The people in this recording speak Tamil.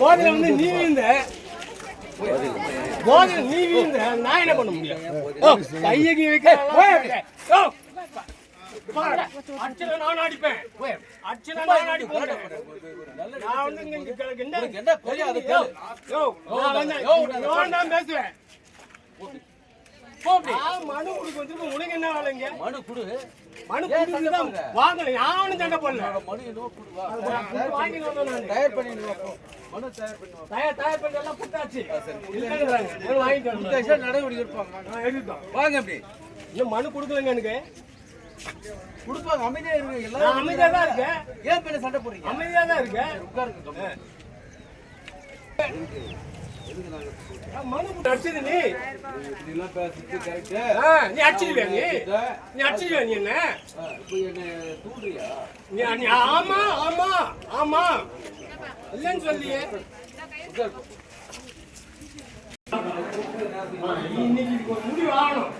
போதையில வந்து நீ வீழ்ந்த. போதையில நீ வீழ்ந்த நான் என்ன பண்ண முடியும்? கையகி வைக்க நான் அடிப்பேன். அடிச்சதை நான் அடிப்பேன். நான் வந்து இங்க என்ன? பேசுவேன். மனு கொடுக்க வந்திருக்கேன் உனக்கு என்ன வேலைங்க? மனு குடு. மனு கொடுத்துதான்? வாங்கல. யாவனும் சண்டை போடல. மனு என்னவோ குடு வா. வாங்கிட்டு வந்தேன் நானு. தயார் பண்ணி. மனு தயார் பண்ணி தயார் தயார் பண்ணி எல்லாம் மனு வாங்கிட்டு நடவடிக்கை எடுப்பாங்க. வாங்க அப்படி. இன்னும் மனு கொடுக்கலங்க எனக்கு. கொடுப்பாங்க. அமைதியா இருங்க. நான் எல்லாரும் அமைதியா தான் இருக்கேன். ஏன் பின்ன சண்டை போடுறீங்க? அமைதியா தான் இருக்கேன். உட்காருங்க கம்முனு. நீ ஆ, நீ அடிச்சிருவியா நீ நீ அடிச்சிருவியா நீ என்ன நீ ஆமா ஆமா ஆமா இல்லைன்னு சொல்லியே இன்னைக்கு முடிவு ஆகணும்